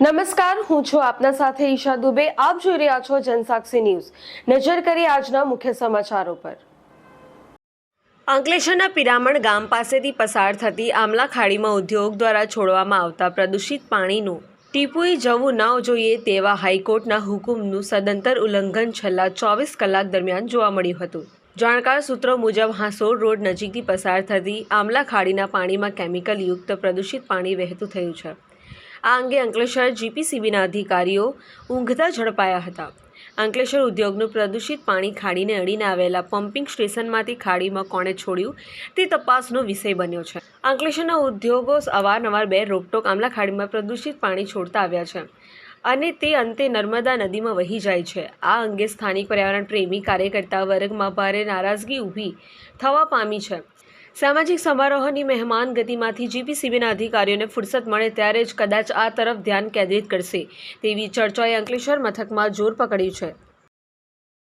નમસ્કાર, હું છું આપના સાથે ઈશા દુબે. આપ જોઈ રહ્યા છો જનસાક્ષી ન્યૂઝ. નજર કરી આજના મુખ્ય સમાચારો પર. અંકલેશ્વરના પિરામણ ગામ પાસેથી પસાર થતી આમલા ખાડીમાં ઉદ્યોગ દ્વારા છોડવામાં આવતા પ્રદૂષિત પાણીનું ટીપુએ જવું ન જોઈએ તેવા હાઈકોર્ટના હુકુમનું સદંતર ઉલ્લંઘન છેલ્લા ચોવીસ કલાક દરમિયાન જોવા મળ્યું હતું. જાણકાર સૂત્રો મુજબ હાંસોર રોડ નજીકથી પસાર થતી આમલા ખાડીના પાણીમાં કેમિકલયુક્ત પ્રદૂષિત પાણી વહેતું થયું છે. આ અંગે અંકલેશ્વર જીપીસીબીના અધિકારીઓ ઊંઘતા ઝડપાયા હતા. અંકલેશ્વર ઉદ્યોગનું પ્રદૂષિત પાણી ખાડીને અડીને આવેલા પમ્પિંગ સ્ટેશનમાંથી ખાડીમાં કોણે છોડ્યું તે તપાસનો વિષય બન્યો છે. અંકલેશ્વરના ઉદ્યોગો અવારનવાર બે રોકટોક આમલા ખાડીમાં પ્રદૂષિત પાણી છોડતા આવ્યા છે અને તે અંતે નર્મદા નદીમાં વહી જાય છે. આ અંગે સ્થાનિક પર્યાવરણ પ્રેમી કાર્યકર્તા વર્ગમાં ભારે નારાજગી ઊભી થવા પામી છે. સામાજિક સમારોહની મહેમાન ગતિમાંથી જીપીસીબીના અધિકારીઓને ફુરસત મળે ત્યારે જ કદાચ આ તરફ ધ્યાન કેન્દ્રિત કરશે તેવી ચર્ચાએ અંકલેશ્વર મથકમાં જોર પકડ્યું છે.